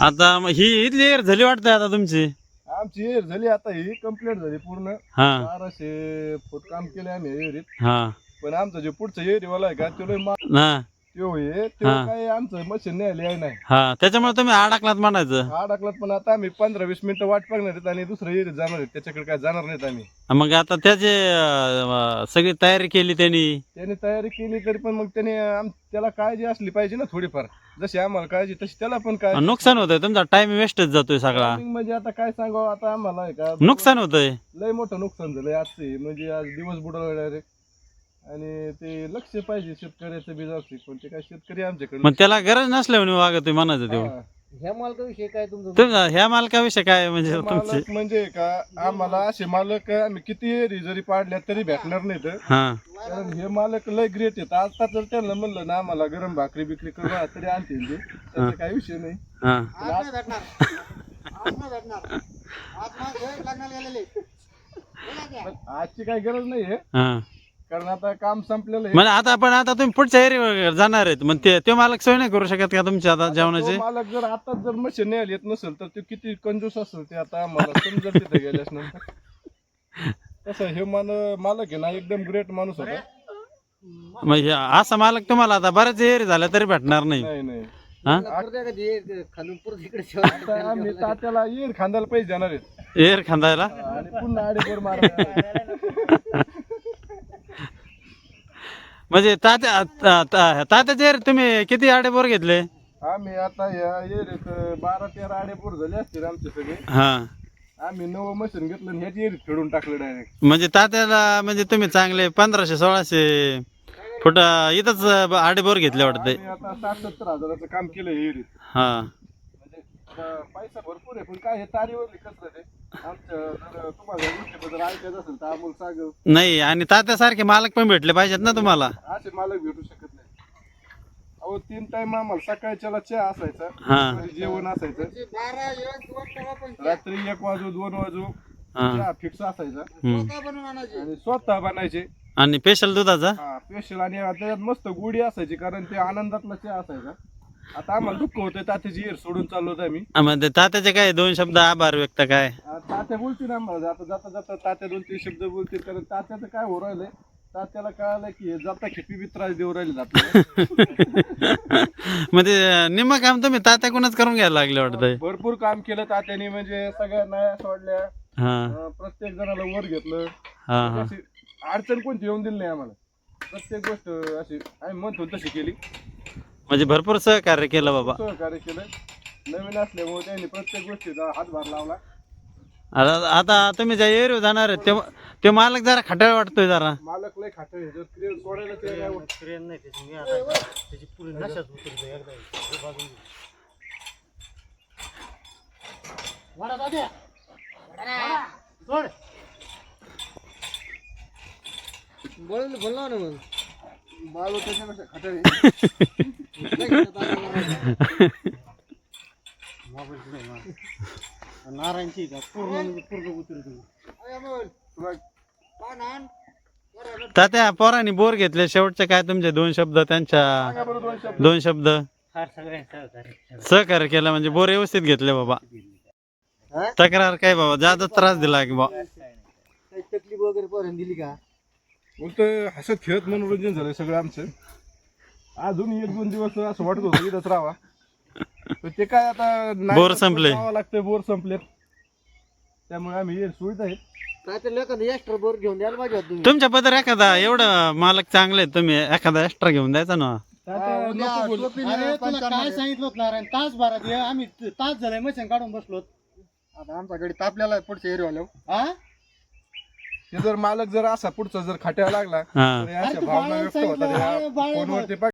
आता मग ही इथली एअर झाली वाटतंय आता तुमची? आमची एअर झाली आता ही कंप्लीट झाली पूर्ण. हा. बाराशे फूट काम केले आम्ही एअरीत हा. पण आमचं जे पुढचं एअरीवाला आहे का तो लय मा- त्यो हा. काय आमचं मशीन नाही आली आहे नाही. हा. त्याच्यामुळे तुम्ही अडकलात म्हणायचं. टाकलात पण आता आम्ही पंधरा वीस मिनिटं वाट बघणार आहेत आणि दुसरं एअरीत जाणार आहेत. त्याच्याकडे काय जाणार नाहीत आम्ही. मग आता त्याचे अं, सगळी तयारी केली त्यांनी? त्याने तयारी केली तरी पण मग त्याने आम- त्याला काळजी असली पाहिजे ना थोडीफार. जशी आम्हाला काळजी तशी त्याला पण काय नुकसान होतंय तुमचा टाइम वेस्टच जातोय सगळा. म्हणजे आता काय सांगावं आता आम्हाला आहे का? नुकसान होतंय. लय मोठं नुकसान झालंय आजचे म्हणजे आज दिवस बुडाला डायरेक्ट आणि ते लक्ष पाहिजे शेतकऱ्याचं बी जाऊ पण ते काय शेतकरी आमच्याकडे मग त्याला गरज नसल्यावर वागत म्हणायचं तेव्हा हा. ह्या मालकाविषयी काय तुमचं ह्या मालकाविषयी काय म्हणजे तुमचे मालक म्हणजे का आम्हाला असे मालक आम्ही किती जरी पाडल्या तरी भेटणार नाहीत. हा. कारण हे मालक लय ग्रेट आहेत. आता जर त्यांना म्हणलं ना आम्हाला गरम भाकरी बिकरी करू तरी आणतील ते त्याचा काही विषय नाही. हा. आज नाही भेटणार. आज नाही भेटणार. आज माझं लग्नाला गेलेले. बोला की. पण आजची काही गरज नाहीये. हा. कारण आता काम संपलेलं आहे. म्हणजे आता पण आता तुम्ही पुढच्या एरिया जाणार आहेत. मग ते तो मालक सोय नाही करू शकत का तुमच्या आता जेवणाचे तो मालक जर आताच जर मशीन नाही येत नसेल तर ते किती कंजूस असेल ते आता आम्हाला समजत तिथे गेल्यास नंतर. तसं हे मान मालक आहे ना एकदम ग्रेट माणूस होता. मग हे असा मालक तुम्हाला आता बऱ्याच एरिया झाल्या तरी भेटणार नाही. नाही नाही. हा? खालून परत इकडे. आता आम्ही तात्याला येईल खांद्याला पैसे देणार आहेत. एअर खांदायला? आणि पुन्हा आडीवर मारा म्हणजे तात्या ता- ता- तात्याचे तुम्ही किती आडे बोर घेतले? आम्ही आता या एरीत बारा तेरा आडे पोर झाले असतील आमचे सगळे. हा. आम्ही नवं मशीन घेतलं आणि ह्याच एरीत फेडून टाकलं डायरेक्ट म्हणजे तात्याला म्हणजे तुम्ही चांगले पंधराशे सोळाशे फुट इथंच आडे बोर घेतले वाटते आम्ही आता साठ सत्तर हजाराचं काम केलं हे एरीत. हा. म्हणजे अं, पैसा भरपूर आहे पण काय हे तारीवरली कसं ते आम्हाला नाही आणि तात्यासारखे मालक पण भेटले पाहिजेत ना तुम्हाला. असे मालक भेटू शकत नाही. अहो तीन टाइम आम्हाला सकाळच्याला चहा असायचा हा. दुपारी जेवण असायचं. रात्री एक वाजू दोन वाजू हा. चहा फिक्स असायचा. हम्म. स्वतः आणि बनायचे. आणि स्पेशल दुधाचा? हा स्पेशल आणि त्याच्यात मस्त गोडी असायची कारण ते आनंदातला चहा असायचा. आता आम्हाला दुःख होतं तात्याची येर सोडून चाललो होतो आम्ही. हा, म्हणजे तात्याचे काय दोन शब्द आभार व्यक्त काय? तात्या बोलतील आम्हाला. आता जाता जाता तात्या दोन तीन शब्द बोलतील. कारण तात्याचं काय हो राहिलंय? तात्याला कळालं की हे जाता खेपी बी त्रास देऊ राहिले आपल्याला. म्हणजे निम्म काम तुम्ही तात्याकडूनच करून घ्यायला लागले वाटतंय? भरपूर काम केलं तात्याने. म्हणजे सगळ्या नया सोडल्या. हा. अं, प्रत्येक जणाला वर घेतलं. हा हा. अशी अडचण कोणती येऊन दिली नाही आम्हाला. प्रत्येक गोष्ट अशी आम्ही म्हणतो तशी केली. म्हणजे भरपूर सहकार्य केलं बाबा. सहकार्य केलं. नवीन असल्यामुळे त्यांनी प्रत्येक गोष्टीचा हातभार लावला. आता आता तुम्ही ज्या एरिया जाणार आहे ते ते मालक जरा खटाळ वाटतोय जरा. मालक लय क्रिएट सोडायला ते काय होत. ट्रेन नाही त्याची मी आता त्याची पुरी नशाच उतरतो एकदा हे बाजून घे. वाडा दाद्या. वाडा. सोड. बोल बोल ना मग. बाळू त्याच्यापेक्षा खाटाळ मोबाईल पुढे ना नारायणची का पूर्ण पूर्ण उतरतो तात्या पोरांनी बोर घेतले. शेवटचे काय तुमचे दोन शब्द त्यांच्या दोन शब्द? सहकार्य केलं. म्हणजे बोर व्यवस्थित घेतले बाबा. तक्रार काय बाबा? जादा त्रास दिला की बाबा काही तकलीफ वगैरे पोरांनी दिली का? उलट हसत खेळत मनोरंजन झालंय सगळं आमचं. अजून एक दोन दिवस असं वाटत होतं इथंच राहावा. ते काय आता नाही बोर संपले. जावं लागतंय बोर संपले त्यामुळे आम्ही सुविधा आहेत काय तर एखादं एक्स्ट्रा बोर घेऊन द्यायला पाहिजे होतं तुम्ही. तुमच्या पदर एखादा एवढं मालक चांगले आहेत तुम्ही एखादा एक्स्ट्रा घेऊन द्यायचा ना. अरे तुला काय सांगितलं होतं नारायण? तास भरात ये आम्ही त- तास झालाय मशीन काढून बसलो आता आमचा गाडी तापलेला आहे पुढच्या हा ते जर मालक जर असा पुढचा जर खाट्याला लागला हा. तर अशा अरे तू भावना बाळाला व्यक्त होतात. सांगितलं, या अरे बाळाला फोनवरती